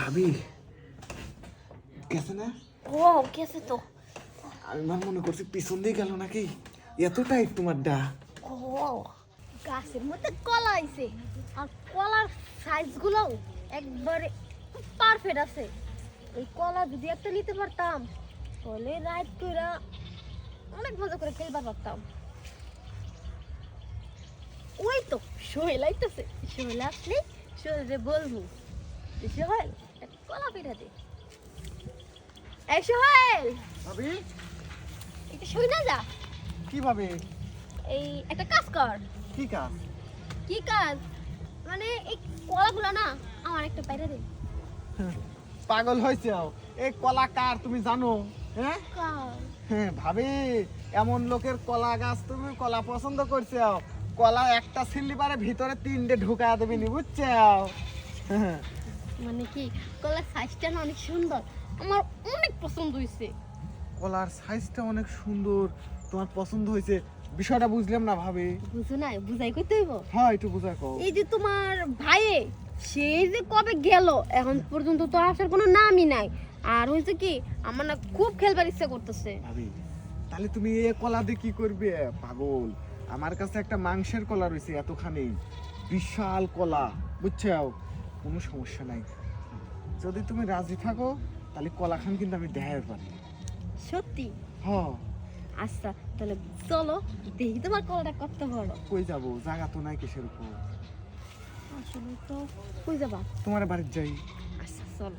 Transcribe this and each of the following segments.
ভাবি গেছে না? ও গেছে তো। আমি আমার মনে করছি পিছন দিয়ে গেল নাকি? এত টাইট তোমার ডা। ও গাছের মধ্যে কলা আইছে। আর কলার সাইজগুলো একবারে পারফেক্ট আছে। এই কলা যদি একটা নিতে পারতাম তাহলে রাইড করে অনেক মজা করে খেলবার পারতাম। ওই তো সোহেল আইতেছে সোহেল আসলে সোহেলে বলব সোহেল কলা পিঠা দে। এই সোহেল! ভাবি? এটা শুই না যা। কীভাবে এই একটা কাজ কর। কি কাজ? কি কাজ? মানে এই কলাগুলো না আমার একটা বাইরে দে। পাগল হয়েছে এই কলা কার তুমি জানো? হ্যাঁ? হ্যাঁ ভাবি এমন লোকের কলা গাছ তুমি কলা পছন্দ করছ কলা একটা ছিললি পারে ভিতরে তিনটে ঢুকা দেবে নি বুঝছ হ্যাঁ। মানে কি কলার সাইজটা না অনেক সুন্দর। আমার অনেক পছন্দ হয়েছে। কলার সাইজটা অনেক সুন্দর তোমার পছন্দ হয়েছে। বিষয়টা বুঝলাম না ভাবি। বুঝো না বুঝাই করতে হইব? হ্যাঁ একটু বুঝা কও। এই যে তোমার ভাইয়ে সে যে কবে গেল এখন পর্যন্ত তো আসার কোনো নামই নাই। আর হয়েছে কি আমার না খুব খেলবার ইচ্ছা করতেছে। ভাবি তাহলে তুমি এই কলা দিয়ে কি করবে পাগল? আমার কাছে একটা মাংসের কলা রয়েছে এতখানি। বিশাল কলা বুঝছ? কোনো সমস্যা নাই। যদি তুমি রাজি থাকো তাহলে কলা খান কিন্তু আমি দেখাতে পারি সত্যি? হ আচ্ছা তাহলে চলো দেখি তোমার কলাটা কত বড়। কই যাব? জায়গা তো নাই কিসের উপর? আসলে তো কই যাবা? তোমার বাড়ির যাই। আচ্ছা চলো।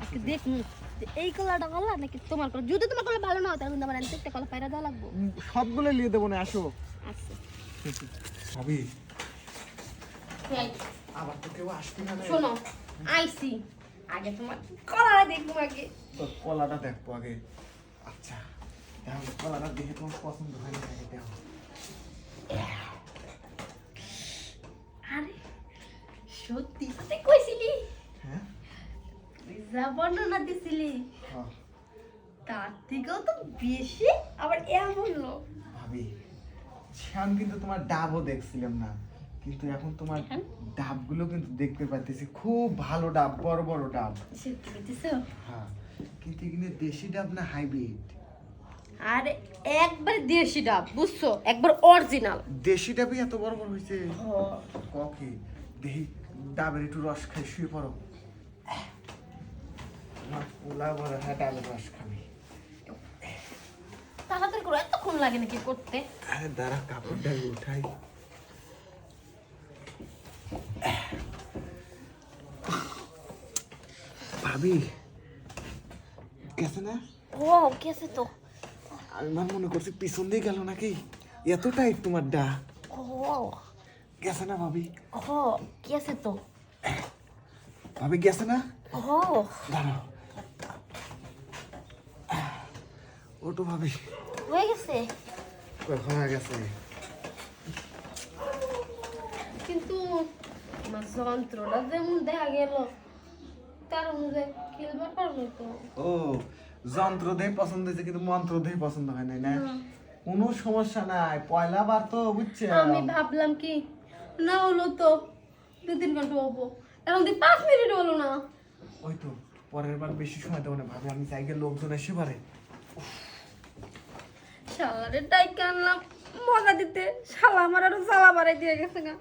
আজকে দেখুন যে এই কলাটা কলা নাকি তোমার কলা? যদি তোমার কলা ভালো না হয় তাহলে আমার একটা কলা পায়রা দেওয়া লাগবো। সবগুলো নিয়ে দেবো না আসো। আচ্ছা। ভাবি। এই, আবার তো কেউ আসবে না। শোনো আইসি। আগে তোমার কলাটা দেখব আগে। তোর কলাটা দেখব আগে। আচ্ছা তাহলে কলাটা দেখে তোমার পছন্দ হয় না আগে দেখো। আরে সত্যি সত্যি কইছিলি? হ্যাঁ? যা বর্ণনা দিছিলি। তার থেকেও তো বেশি আবার এমন লোক ভাবি শ্যাম কিন্তু তোমার ডাবও দেখছিলাম না। কিন্তু এখন তোমার? ডাবগুলো কিন্তু দেখতে পাচ্ছি খুব ভালো ডাব বড় বড় ডাব। হ্যাঁ কিন্তু এখানে দেশি ডাব না হাইব্রিড? আরে একবার দেশি ডাব বুঝছ? একবার অরিজিনাল। দেশি ডাবই এত বড় বড় হয়েছে ককে দেখি ডাবের একটু রস খাই শুয়ে পড়ো। পোলা বড় হ্যাঁ ডাবের রস খাবি। তাড়াতাড়ি করে এতক্ষণ লাগে নাকি করতে? হ্যাঁ দাঁড়া কাপড়টা উঠাই। ভাবি। গেছে না? ও গেছে তো। আমি আমার মনে করছি পিছন দিয়ে গেল নাকি? এত টাইট তোমার ডা। ও গেছে না ভাবি? ও গেছে তো। ভাবি গেছে না? ও দাঁড়াও। ওটো ভাবি। হয়ে গেছে? কই হয়ে গেছে? কিন্তু যন্ত্রটা যেমন দেখা গেল তার অনুযায়ী খেলবার পারব তো। ও যন্ত্র দিয়ে পছন্দ হয়েছে কিন্তু মন্ত্র দিয়ে পছন্দ হয় নাই না? কোনো সমস্যা নাই পয়লা বার তো বুঝছে। আমি ভাবলাম কি না হলো তো দু তিন ঘণ্টা হব। এখন তুই পাঁচ মিনিট হলো না। ওই তো পরের বার বেশি সময় দেবো না ভাবি আমি গিয়ে লোকজন এসে পারে। শালারে ডাইকে আনলাম মজা দিতে শালা আমার আরও জ্বালা বাড়াই দিয়ে গেছে গা।